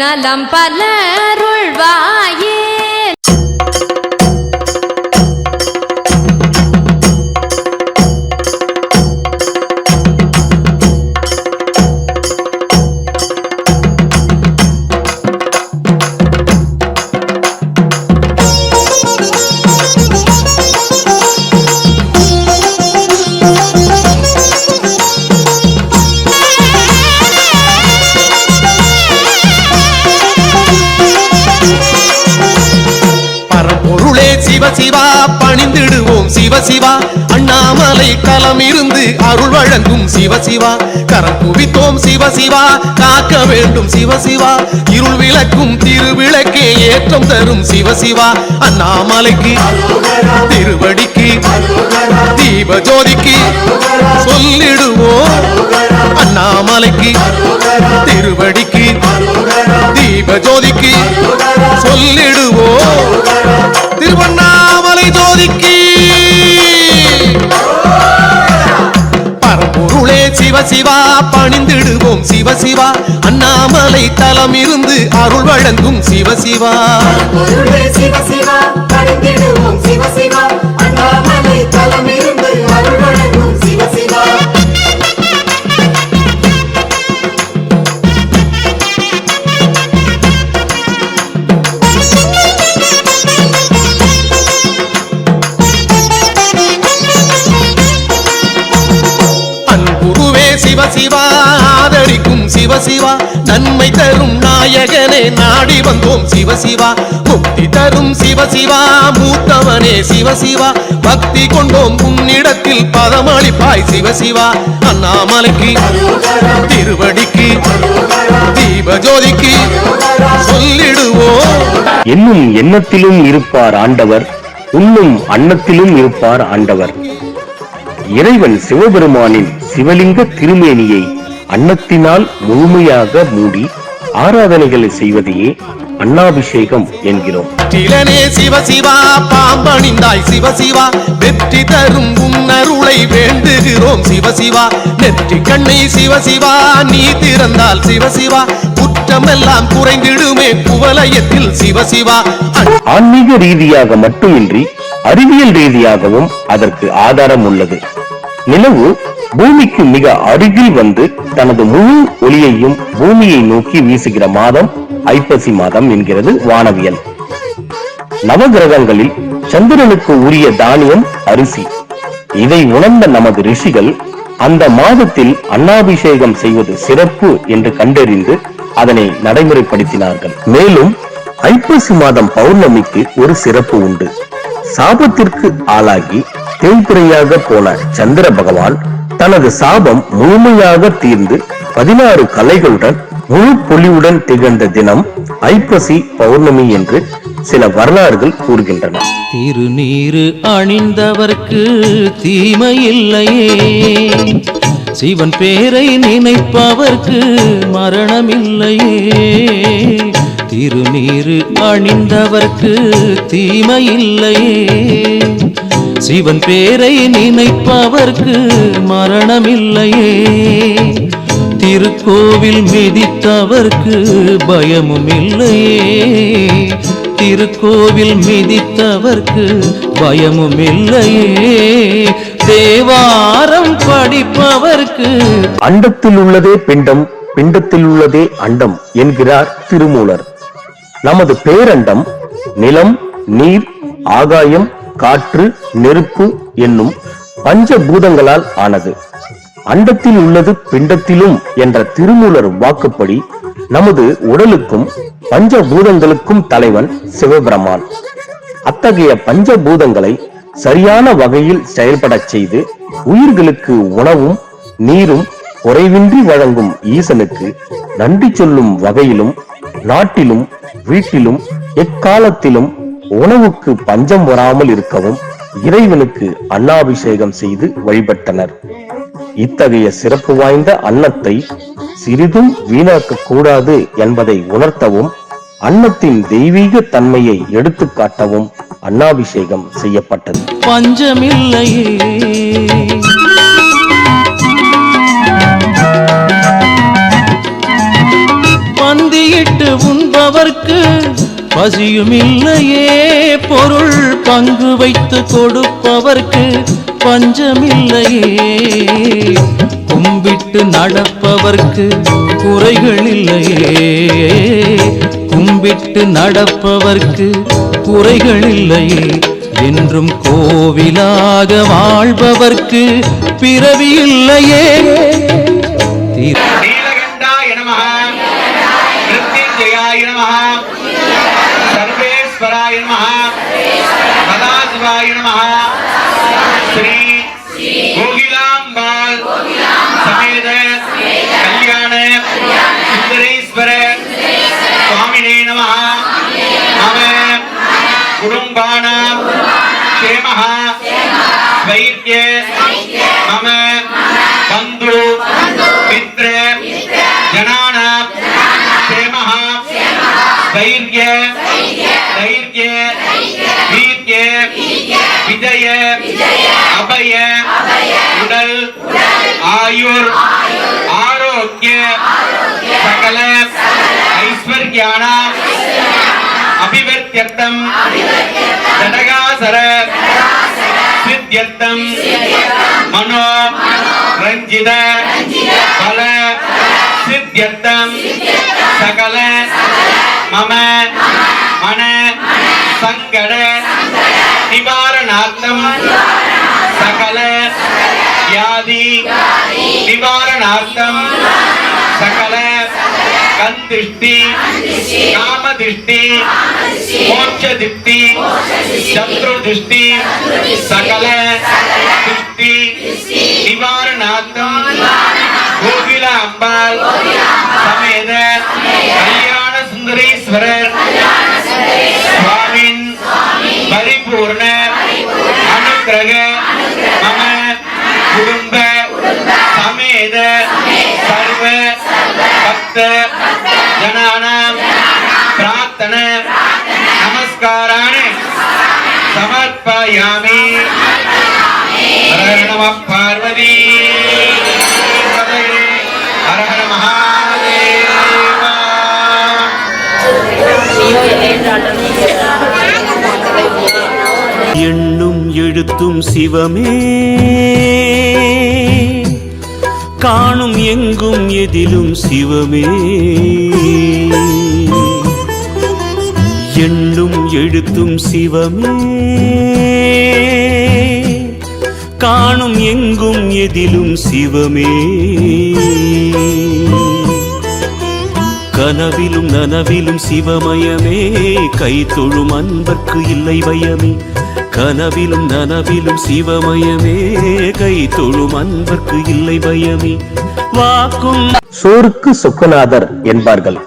நலம் பலருள்வாய். பொருளே சிவ சிவா பணிந்திடுவோம் சிவ சிவா. அண்ணாமலை களம் இருந்து அருள் வழங்கும் சிவ சிவா. கரம் குவித்தோம் சிவ சிவா காக்க வேண்டும் சிவ சிவா. இருள் விளக்கும் திருவிளக்கே ஏற்றம் தரும் சிவ சிவா. அண்ணாமலைக்கு திருவடிக்கு தீப ஜோதிக்கு சொல்லிடுவோம். அண்ணாமலைக்கு திருவடிக்கு தீப ஜோதிக்கு சொல்லிடுவோம். திருவண்ணாமலை ஜோதிக்கு. பரம்பொருளே சிவ சிவா பணிந்திடுவோம் சிவ சிவா. அண்ணாமலை தலம் இருந்து அருள் வழங்கும் சிவ சிவா. சிவ சிவா பணிந்திடுவோம் சிவ. சிவசிவா நன்மை தரும் நாயகனே நாடி வந்தோம் சிவசிவா. முக்தி தரும் சிவசிவா மூத்தவனே சிவசிவா. பக்தி கொண்டோம் உன்னிடத்தில் பதமளிப்பாய் சிவசிவா. அண்ணாமலைக்கு திருவடிக்கு தீபஜோதிக்கு சொல்லிடுவோம். இன்னும் எண்ணத்திலும் இருப்பார் ஆண்டவர் உண்ணும் அன்னத்திலும் இருப்பார் ஆண்டவர். இறைவன் சிவபெருமானின் சிவலிங்க திருமேனியை அன்னத்தினால் முழுமையாக மூடி ஆராதனைகளை செய்வதையே அன்னாபிஷேகம் என்கிறோம். திலனே சிவ சிவா பாம்பணிந்தாய் சிவ சிவா வெற்றி தரும் உன்னருளை வேண்டுகிறோம் சிவ சிவா. நெற்றி கண்ணை சிவ சிவா நீ திறந்தால் சிவ சிவா. குற்றமெல்லாம் குறைந்திடுமே குவலயத்தில் சிவ சிவா. அன்- ஆன்மீக ரீதியாக மட்டுமின்றி அறிவியல் ரீதியாகவும் அதற்கு ஆதாரம் உள்ளது. நிலவு பூமிக்கு மிக அருகில் வந்து தனது முழு ஒளியையும் பூமியை நோக்கி வீசுகிற மாதம் ஐப்பசி மாதம் என்கிறது வானவியல். நவகிரகங்களில் சந்திரனுக்கு உரிய தானியம் அரிசி. இதை உணர்ந்த நமது ரிஷிகள் அந்த மாதத்தில் அன்னாபிஷேகம் செய்வது சிறப்பு என்று கண்டறிந்து அதனை நடைமுறைப்படுத்தினார்கள். மேலும் ஐப்பசி மாதம் பௌர்ணமிக்கு ஒரு சிறப்பு உண்டு. சாபத்திற்கு ஆளாகி தேய்பிரையாக போன சந்திர பகவான் தனது சாபம் முழுமையாக தீர்ந்து பதினாறு கலைகளுடன் முழு பொலிவுடன் திகழ்ந்த தினம் ஐப்பசி பௌர்ணமி என்று சில வரலாறுகள் கூறுகின்றன. திருநீரு அணிந்தவர்க்கு தீமை இல்லையே சிவன் பேரை நினைப்பவர்க்கு மரணமில்லையே. திருநீரு அணிந்தவர்க்கு தீமையில்லையே. சிவன் பேரை நினைப்பவர்க்கு மரணமில்லையே. திருக்கோவில் மிதித்தவர்க்கு பயமும் இல்லையே திருக்கோவில் மிதித்தவர்க்கு பயமும் இல்லையே தேவாரம் படிப்பவர்க்கு அண்டத்தில் உள்ளதே பிண்டம் பிண்டத்தில் உள்ளதே அண்டம் என்கிறார் திருமூலர். நமது பேரண்டம் நிலம் நீர் ஆகாயம் காற்று நெருப்பு என்னும் பஞ்சபூதங்களால் ஆனது. அண்டத்தில் உள்ளது பிண்டத்திலும் என்ற திருமூலர் வாக்குப்படி நமது உடலுக்கும் பஞ்சபூதங்களுக்கும் தலைவன் சிவபிரமான். அத்தகைய பஞ்சபூதங்களை சரியான வகையில் செயல்படச் செய்து உயிர்களுக்கு உணவும் நீரும் குறைவின்றி வழங்கும் ஈசனுக்கு நன்றி சொல்லும் வகையிலும் நாட்டிலும் வீட்டிலும் எக்காலத்திலும் உணவுக்கு பஞ்சம் வராமல் இருக்கவும் இறைவனுக்கு அன்னாபிஷேகம் செய்து வழிபட்டனர். இத்தகைய சிறப்பு வாய்ந்த அன்னத்தை சிறிதும் வீணாக்க கூடாது என்பதை உணர்த்தவும் அன்னத்தின் தெய்வீக தன்மையை எடுத்து காட்டவும் அன்னாபிஷேகம் செய்யப்பட்டது. பஞ்சமில்லையே. உண்பவர்க்கு பசியும் இல்லையே பொருள் பங்கு வைத்து கொடுப்பவர்க்கு பஞ்சமில்லையே. கும்பிட்டு நடப்பவர்க்கு குறைகள் இல்லையே கும்பிட்டு நடப்பவர்க்கு குறைகள் இல்லையே என்றும் கோவிலாக வாழ்பவர்க்கு பிறவி இல்லையே स्वैर्य मम बन्धु मित्र जनानां क्षेमः धैर्य धैर्य वीर्य विजय अभय उडल आयुर् आरोग्य सकल ऐश्वर्याणाम् अभिवर्त्यर्थं जटगासर சித்தியத்தம் மனோ. ரஞ்சித. பல. சித்தியத்தம் சகல. மம. மன. சங்கட. நிவாரணார்த்தம். சகல. வியாதி. நிவாரணார்த்தம். கண் திருஷ்டி காம திருஷ்டி மோட்ச திருஷ்டி சத்ரு திருஷ்டி சகல திருஷ்டி நிவாரணார்த்தம் கோகில அம்பாள் சமேத கல்யாண சுந்தரேஸ்வரர் சுவாமின் பரிபூர்ண அனுகிரக மம குடும்ப சமேத சர்வ பக்த ஜனானாம் பிரார்த்தன நமஸ்காராணி. சமர்ப்பயாமி. ஹர நம பார்வதி. பதையே. ஹர ஹர மகாதேவா. எண்ணும் எழுத்தும் சிவமே. காணும் எங்கும் எதிலும் சிவமே. எண்ணும் எழுத்தும் சிவமே. காணும் எங்கும் எதிலும் சிவமே. கனவிலும் நனவிலும் சிவமயமே. கை தொழும் அன்பர்க்கு இல்லை பயமே கனவிலும் நனவிலும் சிவமயமே. கை தொழும் அன்பர்க்கு இல்லை பயமே. வாக்கும் சோருக்கு சொக்கநாதர் என்பார்கள்.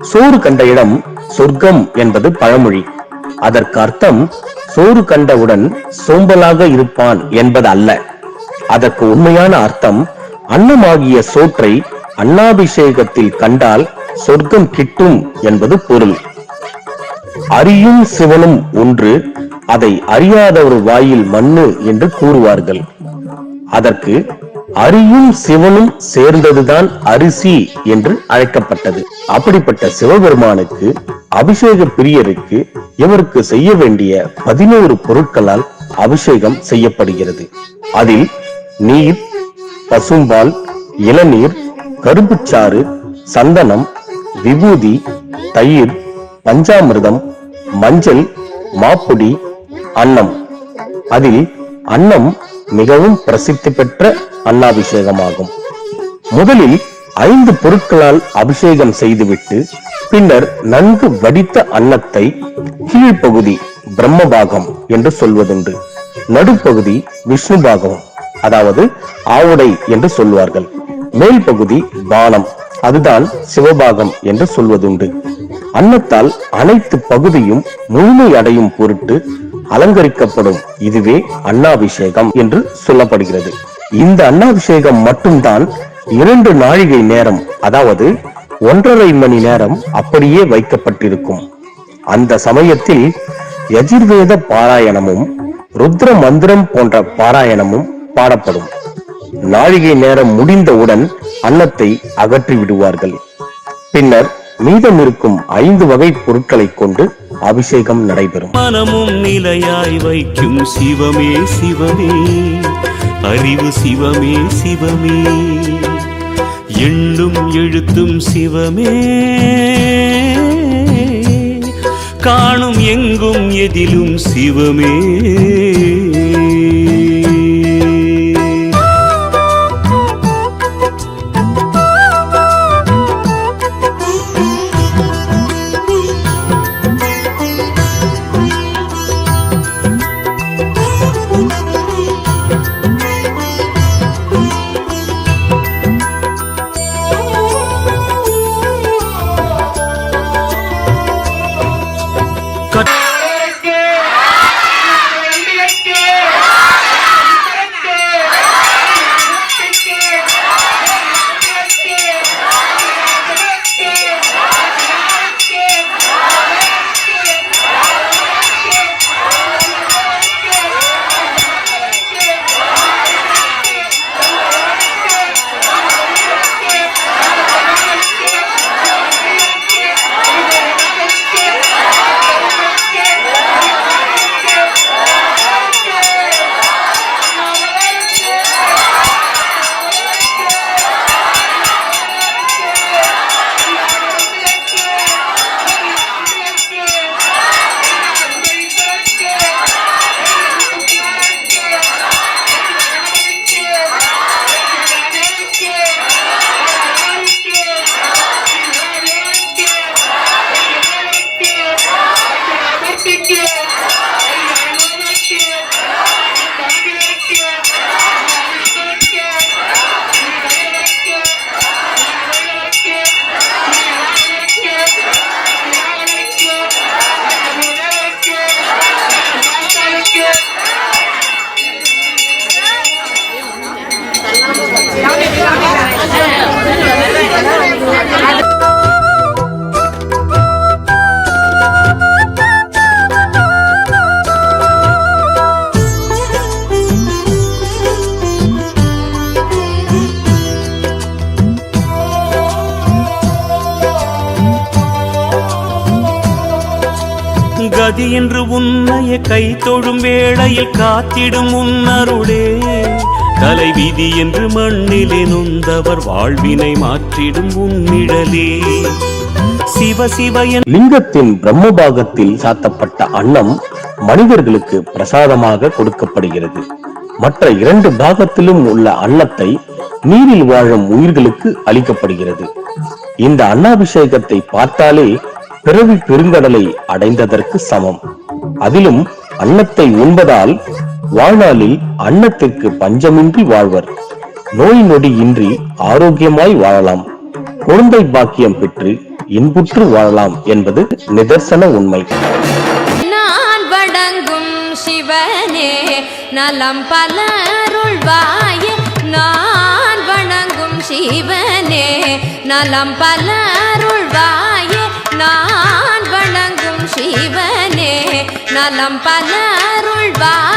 சோறு கண்ட இடம் சொர்க்கம் என்பது பழமொழி. அதற்கு அர்த்தம் சோறு கண்டவுடன் சோம்பலாக இருப்பான் என்பது அல்ல. அதற்கு உண்மையான அர்த்தம் அன்னமாகிய சோற்றை அன்னாபிஷேகத்தில் கண்டால் சொர்க்கம் கிட்டும் என்பது பொருள். அரியும் சிவனும் ஒன்று அதை ஒரு வாயில் மண்ணு என்று கூறுவார்கள். அதற்கு அரியும் சிவனும் சேர்ந்ததுதான் அரிசி என்று அழைக்கப்பட்டது. அப்படிப்பட்ட சிவபெருமானுக்கு அபிஷேக பிரியருக்கு இவருக்கு செய்ய வேண்டிய பதினோரு பொருட்களால் அபிஷேகம் செய்யப்படுகிறது. அதில் நீர் பசும்பால் இளநீர் கருப்புச்சாறு சந்தனம் விபூதி தயிர் பஞ்சாமிர்தம் மஞ்சள் மாப்பொடி அன்னம். அதில் அன்னம் மிகவும் பிரசித்தி பெற்ற அன்னாபிஷேகமாகும். முதலில் ஐந்து பொருட்களால் அபிஷேகம் செய்துவிட்டு பின்னர் நன்கு வடித்த அன்னத்தை கீழ்ப்பகுதி பிரம்மபாகம் என்று சொல்வதுண்டு. நடுப்பகுதி விஷ்ணு பாகம் அதாவது ஆவுடை என்று சொல்வார்கள். மேல் பகுதி பானம் அதுதான் சிவபாகம் என்று சொல்வதுண்டு. அன்னத்தால் அனைத்து பகுதியும் முழுமை அடையும் பொருட்டு அலங்கரிக்கப்படும். இதுவே அண்ணாபிஷேகம் என்று சொல்லப்படுகிறது. இந்த அண்ணாபிஷேகம் மட்டும்தான் இரண்டு நாழிகை நேரம் அதாவது ஒன்றரை மணி நேரம் அப்படியே வைக்கப்பட்டிருக்கும். அந்த சமயத்தில் யஜிர்வேத பாராயணமும் ருத்ர மந்திரம் போன்ற பாராயணமும் பாடப்படும். நாழிகை நேரம் முடிந்தவுடன் அன்னத்தை அகற்றி விடுவார்கள் பின்னர் மீதம் இருக்கும் ஐந்து வகை பொருட்களை கொண்டு அபிஷேகம் நடைபெறும். மனமும் நிலையாய் வைக்கும் சிவமே சிவமே அறிவு சிவமே சிவமே எண்ணும் எழுத்தும் சிவமே. காணும் எங்கும் எதிலும் சிவமே. கதி என்று உன்னைய கை தொழும் வேளையில் காத்திடும் உன்னருளே. தலைவிதி என்று மண்ணிலே நொந்தவர் வாழ்வினை மாற்றிடும் உன்னிழலே சிவ சிவ என் லிங்கத்தின் பிரம்மபாகத்தில் சாத்தப்பட்ட அன்னம் மனிதர்களுக்கு பிரசாதமாக கொடுக்கப்படுகிறது. மற்ற இரண்டு பாகத்திலும் உள்ள அன்னத்தை நீரில் வாழும் உயிர்களுக்கு அளிக்கப்படுகிறது. இந்த அன்னாபிஷேகத்தை பார்த்தாலே பிறவி பெருங்கடலை அடைந்ததற்கு சமம். அதிலும் அன்னத்தை உண்பதால் வாழ்நாளில் அன்னத்திற்கு பஞ்சமின்றி வாழ்வர். நோய் நொடி இன்றி ஆரோக்கியமாய் வாழலாம். குழந்தை பாக்கியம் பெற்று இன்புற்று வாழலாம் என்பது நிதர்சன உண்மை. நான் வணங்கும் சிவனே நலம் பலருள்வாயே நான் வணங்கும் சிவனே நலம் பலருள்வாயே சிவனே நலம் பலருள்வாயே நர்மதா